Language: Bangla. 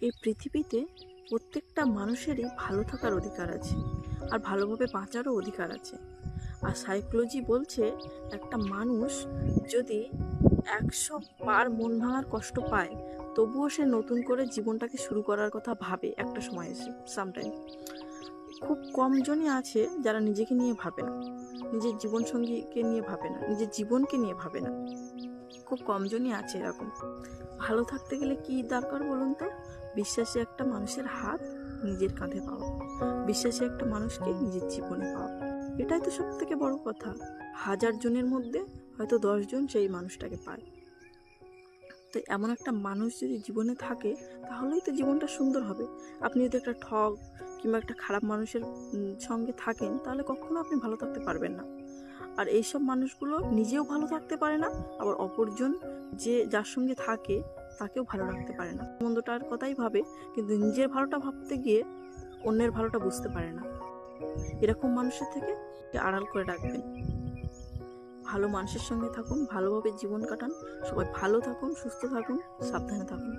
এই পৃথিবীতে প্রত্যেকটা মানুষেরই ভালো থাকার অধিকার আছে আর ভালোভাবে বাঁচারও অধিকার আছে। আর সাইকোলজি বলছে একটা মানুষ যদি একশো বার মন ভাঙার কষ্ট পায়, তবুও সে নতুন করে জীবনটাকে শুরু করার কথা ভাবে একটা সময় এসে সামটাইম খুব কমজনই আছে যারা নিজেকে নিয়ে ভাবে না, নিজের জীবনসঙ্গীকে নিয়ে ভাবে না, নিজের জীবনকে নিয়ে ভাবে না। খুব কমজনই আছে এরকম। ভালো থাকতে গেলে কি দরকার বলুন তো? বিশ্বাসী একটা মানুষের হাত নিজের কাঁধে পাওয়া। বিশ্বাসী একটা মানুষকে নিজের জীবনে পাওয়া। এটাই তো সব থেকে বড় কথা। হাজার জনের মধ্যে হয়তো দশজন সেই মানুষটাকে পায়। তো এমন একটা মানুষ যদি জীবনে থাকে, তাহলেই তো জীবনটা সুন্দর হবে। আপনি যদি একটা ঠগ কিংবা একটা খারাপ মানুষের সঙ্গে থাকেন, তাহলে কখনো আপনি ভালো থাকতে পারবেন না। আর এইসব মানুষগুলো নিজেও ভালো থাকতে পারে না, আবার অপরজন যে যার সঙ্গে থাকে, তাকেও ভালো রাখতে পারে না। মন্দটার কথাই ভাবে, কিন্তু নিজের ভালোটা ভাবতে গিয়ে অন্যের ভালোটা বুঝতে পারে না। এরকম মানুষের থেকে আড়াল করে রাখবেন। ভালো মানুষের সঙ্গে থাকুন ভালোভাবে জীবন কাটান। সবাই ভালো থাকুন সুস্থ থাকুন সাবধানে থাকুন।